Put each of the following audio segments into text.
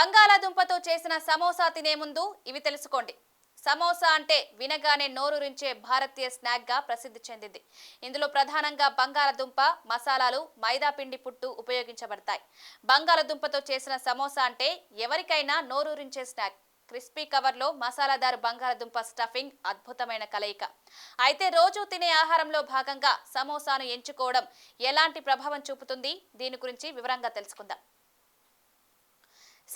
బంగాళాదుంపతో చేసిన సమోసా తినే ముందు ఇవి తెలుసుకోండి. సమోసా అంటే వినగానే నోరూరించే భారతీయ స్నాక్గా ప్రసిద్ధి చెందింది. ఇందులో ప్రధానంగా బంగాళదుంప మసాలాలు మైదా పిండి పుట్టు ఉపయోగించబడతాయి. బంగాళదుంపతో చేసిన సమోసా అంటే ఎవరికైనా నోరూరించే స్నాక్. క్రిస్పీ కవర్లో మసాలాదారు బంగాళదుంప స్టఫింగ్ అద్భుతమైన కలయిక. అయితే రోజు తినే ఆహారంలో భాగంగా సమోసాను ఎంచుకోవడం ఎలాంటి ప్రభావం చూపుతుంది? దీని గురించి వివరంగా తెలుసుకుందాం.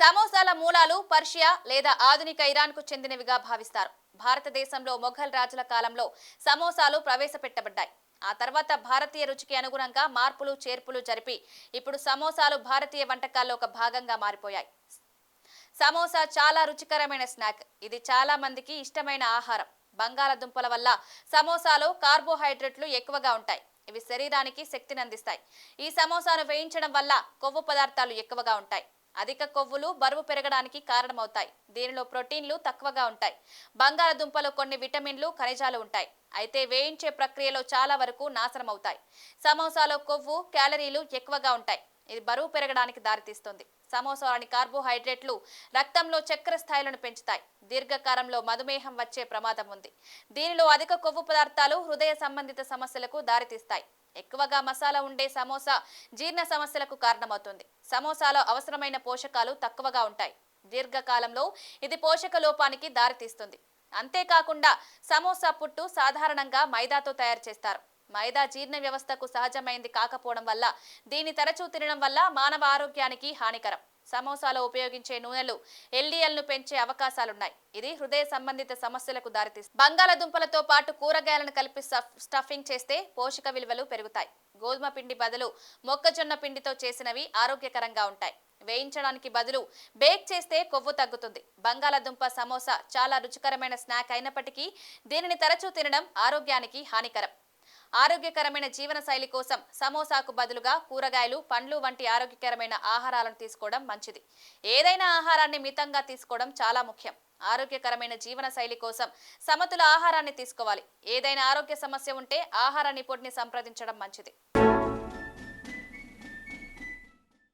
సమోసాల మూలాలు పర్షియా లేదా ఆధునిక ఇరాన్కు చెందినవిగా భావిస్తారు. భారతదేశంలో మొఘల్ రాజుల కాలంలో సమోసాలు ప్రవేశపెట్టబడ్డాయి. ఆ తర్వాత భారతీయ రుచికి అనుగుణంగా మార్పులు చేర్పులు జరిపి ఇప్పుడు సమోసాలు భారతీయ వంటకాల్లో ఒక భాగంగా మారిపోయాయి. సమోసా చాలా రుచికరమైన స్నాక్. ఇది చాలా మందికి ఇష్టమైన ఆహారం. బంగాళదుంపల వల్ల సమోసాలో కార్బోహైడ్రేట్లు ఎక్కువగా ఉంటాయి. ఇవి శరీరానికి శక్తిని అందిస్తాయి. ఈ సమోసాను వేయించడం వల్ల కొవ్వు పదార్థాలు ఎక్కువగా ఉంటాయి. అధిక కొవ్వులు బరువు పెరగడానికి కారణమవుతాయి. దీనిలో ప్రోటీన్లు తక్కువగా ఉంటాయి. బంగాళదుంపలో కొన్ని విటమిన్లు ఖనిజాలు ఉంటాయి. అయితే వేయించే ప్రక్రియలో చాలా వరకు నాశనం అవుతాయి సమోసాలో కొవ్వు క్యాలరీలు ఎక్కువగా ఉంటాయి. ఇది బరువు పెరగడానికి దారితీస్తుంది. సమోసాలోని కార్బోహైడ్రేట్లు రక్తంలో చక్కెర స్థాయిలను పెంచుతాయి. దీర్ఘకాలంలో మధుమేహం వచ్చే ప్రమాదం ఉంది. దీనిలో అధిక కొవ్వు పదార్థాలు హృదయ సంబంధిత సమస్యలకు దారితీస్తాయి. ఎక్కువగా మసాలా ఉండే సమోసా జీర్ణ సమస్యలకు కారణమవుతుంది. సమోసాలో అవసరమైన పోషకాలు తక్కువగా ఉంటాయి. దీర్ఘకాలంలో ఇది పోషక లోపానికి దారితీస్తుంది. అంతేకాకుండా సమోసా పుట్టు సాధారణంగా మైదాతో తయారు చేస్తారు. మైదా జీర్ణ వ్యవస్థకు సహజమైంది కాకపోవడం వల్ల దీన్ని తరచూ తినడం వల్ల మానవ ఆరోగ్యానికి హానికరం. సమోసాలో ఉపయోగించే నూనెలు ఎల్డిఎల్ను పెంచే అవకాశాలున్నాయి. ఇది హృదయ సంబంధిత సమస్యలకు దారితీస్తుంది బంగాళదుంపలతో పాటు కూరగాయలను కలిపి స్టఫ్- స్టఫింగ్ చేస్తే పోషక విలువలు పెరుగుతాయి. గోధుమ పిండి బదులు మొక్కజొన్న పిండితో చేసినవి ఆరోగ్యకరంగా ఉంటాయి. వేయించడానికి బదులు బేక్ చేస్తే కొవ్వు తగ్గుతుంది. బంగాళదుంప సమోసా చాలా రుచికరమైన స్నాక్ అయినప్పటికీ దీనిని తరచూ తినడం ఆరోగ్యానికి హానికరం. ఆరోగ్యకరమైన జీవన శైలి కోసం సమోసాకు బదులుగా కూరగాయలు పండ్లు వంటి ఆరోగ్యకరమైన ఆహారాలను తీసుకోవడం మంచిది. ఏదైనా ఆహారాన్ని మితంగా తీసుకోవడం చాలా ముఖ్యం. ఆరోగ్యకరమైన జీవన శైలి కోసం సమతుల ఆహారాన్ని తీసుకోవాలి. ఏదైనా ఆరోగ్య సమస్య ఉంటే ఆహార నిపుణుడిని సంప్రదించడం మంచిది.